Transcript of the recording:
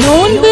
நோன்பு